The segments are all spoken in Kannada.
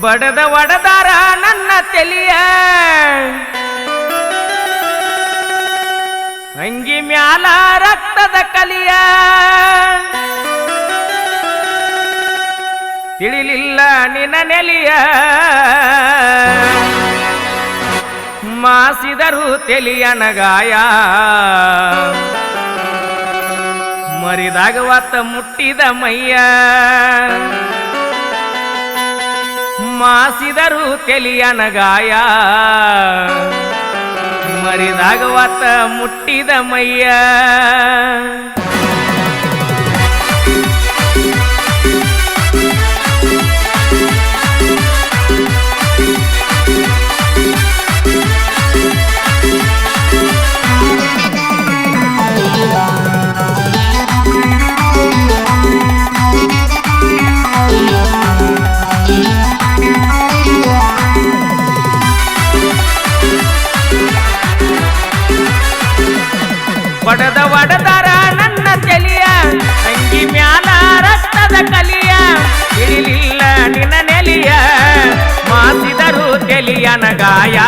ಬಡದ ಒಡದಾರ ನನ್ನ ತೆಲಿಯ. ಅಂಗಿ ಮ್ಯಾಲ ರಕ್ತದ ಕಲಿಯ. ತಿಳಿಲಿಲ್ಲ ನಿನ್ನ ನೆಲಿಯ. ಮಾಸಿದರು ತೆಲಿಯನ ಗಾಯ. ಮರಿದಾಗ ವತ್ತ ಮುಟ್ಟಿದ ಮೈಯ. ಮಾಸಿದರು ತೆಲಿಯನ ಗಾಯ ಮರಿದಾಗ ವತ್ತ ಮುಟ್ಟಿದ ಮೈಯ. ಬಡದ ಒಡದರ ನನ್ನ ತಲಿಯ ಅಂಗಿ ಮ್ಯಾಲ ರಕ್ತದ ಕಲಿಯ. ಇಳಿಲಿಲ್ಲ ನಿನ್ನ ನೆಲಿಯ. ಮಾಸಿದರು ತೆಲಿಯನ ಗಾಯ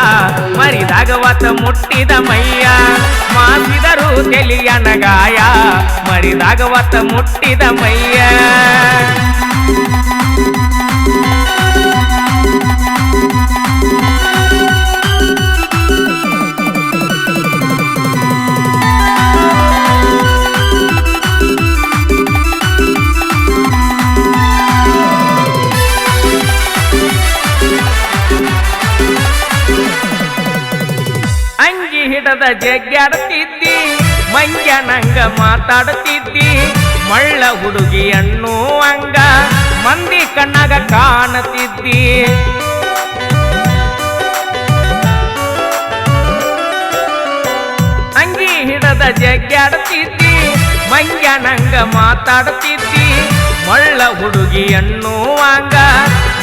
ಮರಿದಾಗ ಒತ್ತ ಮುಟ್ಟಿದ ಮೈಯ. ಮಾಸಿದರು ತೆಲಿಯನ ಗಾಯ ಮರಿದಾಗ ಒತ್ತ ಮುಟ್ಟಿದ ಮೈಯ. ಅಂಗಿ ಹಿಡದ ಜಗ್ಗಾಡ್ತಿದ್ದಿ, ಮಂಗ್ಯನಂಗ ಮಾತಾಡ್ತಿದ್ದಿ, ಮಳ್ಳ ಹುಡುಗಿಯನ್ನು ಅಂಗ ಮಂದಿ ಕಣ್ಣಾಗ ಕಾಣತಿದ್ದಿ ಅಂಗಿ ಹಿಡದ ಜಗ್ಗಾಡ್ತಿದ್ದಿ, ಮಂಗ್ಯನಂಗ ಮಾತಾಡ್ತಿದ್ದಿ, ಮಳ್ಳ ಹುಡುಗಿಯನ್ನು ಅಂಗ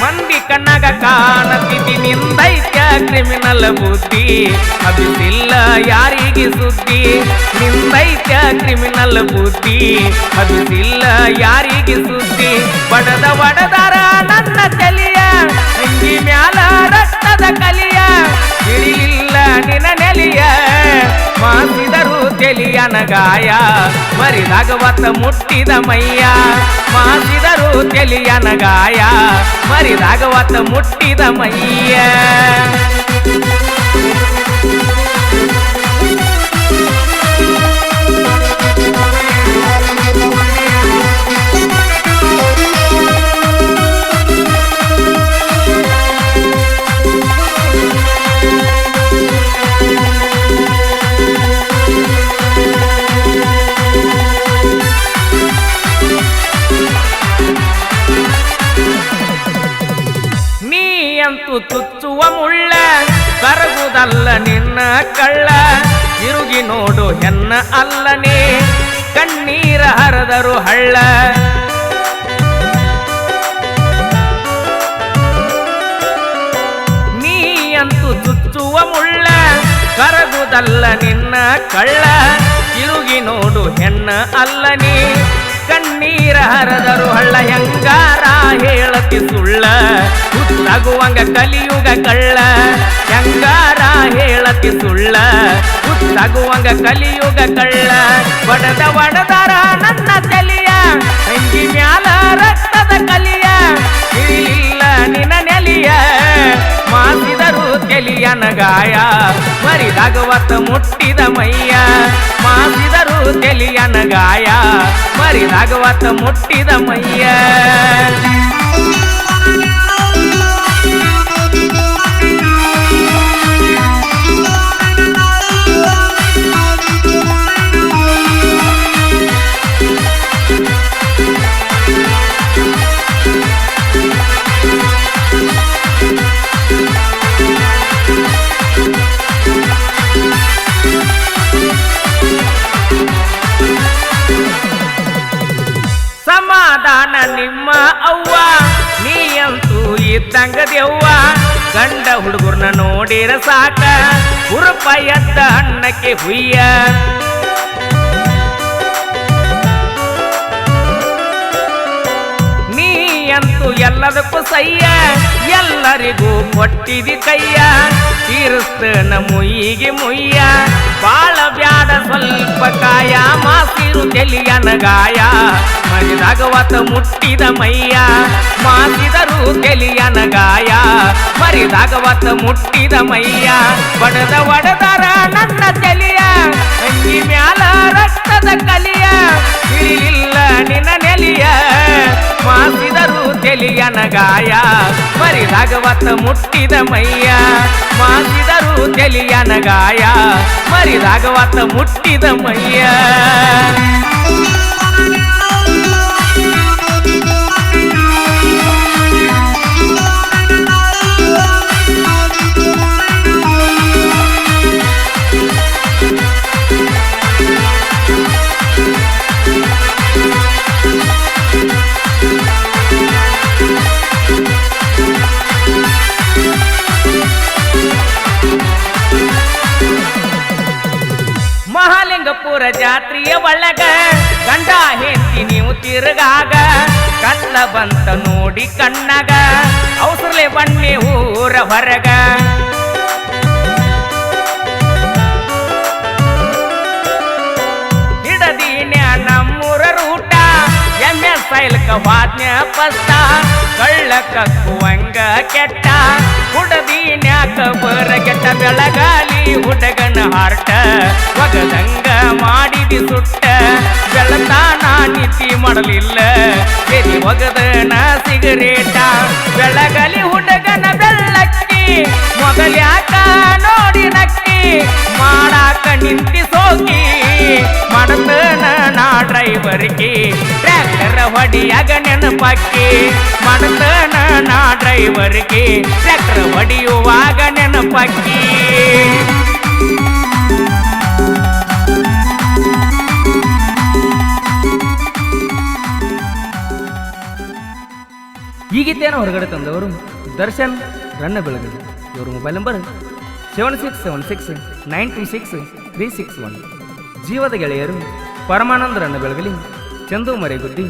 ಮಂದಿ ಕಣ್ಣಾಗ ಕಾಣತಿದ್ದಿ ನಿಂದೈತ್ಯ ಕ್ರಿಮಿನಲ್ ಬುದ್ಧಿ. ಅದಿಲ್ಲ ಯಾರಿಗೆ ಸುದ್ದಿ? ನಿಂದೈತ್ಯ ಕ್ರಿಮಿನಲ್ ಬುದ್ಧಿ. ಅದಿಲ್ಲ ಯಾರಿಗೆ ಸುದ್ದಿ? ಬಡದ ಬಡದಾರ ನನ್ನ ತಲಿಯ ಅಂಗಿ ಮ್ಯಾಲ ರಕ್ತದ ಕಲಿಯ. ಇಳಿಲಿಲ್ಲ ನಿನ ನೆಲಿಯ, ಮಾಸಿದರು ತೆಲಿಯನ ಗಾಯ. ಮರಿದಾಗ ವತ್ತ ಮುಟ್ಟಿದ ಮೈಯ, ಮಾಸಿದರು ತೆಲಿಯನ ಗಾಯ. ಮರಿದಾಗ ವತ್ತ ಮುಟ್ಟಿದ ಮೈಯ. ಚುಚ್ಚುವ ಮುಳ್ಳ ಕರಗುದಲ್ಲ ನಿನ್ನ ಕಳ್ಳ. ತಿರುಗಿ ನೋಡು ಹೆನ್ನ ಅಲ್ಲನೇ, ಕಣ್ಣೀರ ಹರದರು ಹಳ್ಳ. ನೀ ಅಂತೂ ಚುಚ್ಚುವ ಮುಳ್ಳ ಕರಗುದಲ್ಲ ನಿನ್ನ ಕಳ್ಳ. ತಿರುಗಿ ನೋಡು ಹೆಣ್ಣ ಅಲ್ಲನಿ ಕಣ್ಣೀರ ಹರದರು ಹಳ್ಳ ಹೆಂಗಾರ ಹೇಳತಿ ಸುಳ್ಳ. ಹುತ್ತಾಗುವಂಗ ಕಲಿಯುಗ ಕಳ್ಳ. ಹೆಂಗಾರ ಹೇಳತಿ ಸುಳ್ಳ. ಹುತ್ತಾಗುವಂಗ ಕಲಿಯುಗ ಕಳ್ಳ. ಒಡದ ಒಡದರ ನನ್ನ ತಲಿಯ. ಹೆಂಗಿ ಮ್ಯಾಲ ರಕ್ತದ ಕಲಿಯ. ಇಳಿಲಿಲ್ಲ ನಿನ ನೆಲಿಯ. ಮಾಸಿದರು ತೆಲಿಯನ ಗಾಯ. ಮರಿದಾಗ ವತ್ತ ಮುಟ್ಟಿದ ಮೈಯ. ಮಾಸಿದರು ತೆಲಿಯನ ಗಾಯ. ಮರಿ ವತ್ತ ಮುಟ್ಟಿದ ಮೈಯ. ಅವ್ವ ನೀ ಅಂತೂ ಇದ್ದಂಗ ದೇವ್ವ ಗಂಡ ಹುಡುಗರ್ನ ನೋಡಿರ ಸಾಕ ಹುರುಪ ಎದ್ದ ಅಣ್ಣಕ್ಕೆ ಹುಯ್ಯ. ನೀ ಅಂತೂ ಎಲ್ಲದಕ್ಕೂ ಸಯ್ಯ ಎಲ್ಲರಿಗೂ ಕೊಟ್ಟಿದಿ ಕೈಯ. ತೀರಿಸ್ತನ ಮುಯ್ಯಿಗೆ ಮುಯ್ಯ. ಬಾಳ ಬ್ಯಾಡ ಸ್ವಲ್ಪ ಕಾಯ ಮಾಸಿರು ತೆಲಿಯನ ಗಾಯ. ಮರಿದಾಗವತ ಮುಟ್ಟಿದ ಮೈಯ ಮಾಸಿದರು ತೆಲಿಯನ ಗಾಯ. ಮರಿದಾಗವತ್ತ ಮುಟ್ಟಿದ ಮೈಯ. ಬಡದ ಒಡದರ ನನ್ನ ತೆಲಿಯ. ಅಂಗಿ ಮ್ಯಾಲ ರಕ್ತದ ಕಲಿಯ. ಇಳಿಲಿಲ್ಲ ನಿನ್ನ ನೆಲಿಯ. ಮಾಸಿದರು ತೆಲಿಯನ ಗಾಯ. ಮರಿದಾಗವತ್ತ ಮುಟ್ಟಿದ ಮೈಯ. ಮಾಸಿದರು ತೆಲಿಯನ ಗಾಯ. ಮರಿದಾಗವತ್ತ ಮುಟ್ಟಿದ ಮೈಯ. ಮಹಾಲಿಂಗಪುರ ಜಾತ್ರೆಯ ಒಳಗ ಗಂಡ ಹೆಂಡತಿ ನೀವು ತಿರುಗಾಗ ಕಲ್ಲ ಬಂತ ನೋಡಿ ಕಣ್ಣಗ ಅವಸರಲೆ ಬನ್ನಿ ಊರ ಹೊರಗ. ಹಿಡದೀನ್ಯ ನಮ್ಮೂರ ರೂಟ ಎಮ್ಮೆ ಸೈಲ್ಕ ವಾದ್ಯ ಪಸ್ತ, ಕಳ್ಳ ಕಕ್ಕುವಂಗ ಕೆಟ್ಟ ಹುಡದೀನ್ಯಾಕ ಬರ ಕೆಟ್ಟ ಬೆಳಗಾಲಿ ಹುಡಗನ ಹಾರ್ಟ ಮಾಡಿದಿ ಸುಟ್ಟ ಬೆಳತಾನ ನೀತಿ ಮಾಡಲಿಲ್ಲ. ಎದಿ ಒಗದನ ಸಿಗರೇಟ ಬೆಳಗಲಿ ಹುಡುಗನ ಬೆಳ್ಳಕ್ಕಿ ಮೊದಲ್ಯಾಕ ನೋಡಿ ನಕ್ಕಿ, ಮಾಡಾಕ ನಿಂತಿ ಸೋಕಿ, ಮಾಡತನ ನಾ ಡ್ರೈವರ್ಗೆ ಟ್ರ್ಯಾಕ್ಟರ್ ಹೊಡಿಯಾಗ ನೆನಪಕ್ಕಿ ಮಾಡತನ ನಾ ಡ್ರೈವರ್ಗೆ ಟ್ರ್ಯಾಕ್ಟರ್ ಹೊಡಿಯುವಾಗ ನೆನಪಕ್ಕಿ ಗೀತೆಯನ್ನು ಹೊರಗಡೆ ತಂದವರು ದರ್ಶನ್ ರನ್ನ ಬೆಳಗಲಿ ಇವರ mobile number seven six seven six nine two six three six one ಜೀವದ ಗೆಳೆಯರು ಪರಮಾನಂದ ರನ್ನ ಬೆಳಗಲಿ ಚಂದು ಮರೆಗುದ್ದಿ,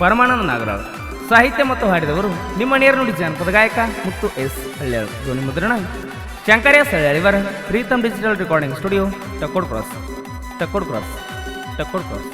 ಪರಮಾನಂದ ನಾಗರಾವ್. ಸಾಹಿತ್ಯ ಮತ್ತು ಹಾಡಿದವರು ನಿಮ್ಮ ನೇರ ನುಡಿ ಜಾನಪದ ಗಾಯಕ ಮುತ್ತು ಎಸ್ ಹಳ್ಳಿಯವರು ಧ್ವನಿ ಮುದ್ರಣ Shankara S ಹಳ್ಳ್ಯಾಳಿವರ Preetam digital recording studio Takkod cross Takkod cross Takkod cross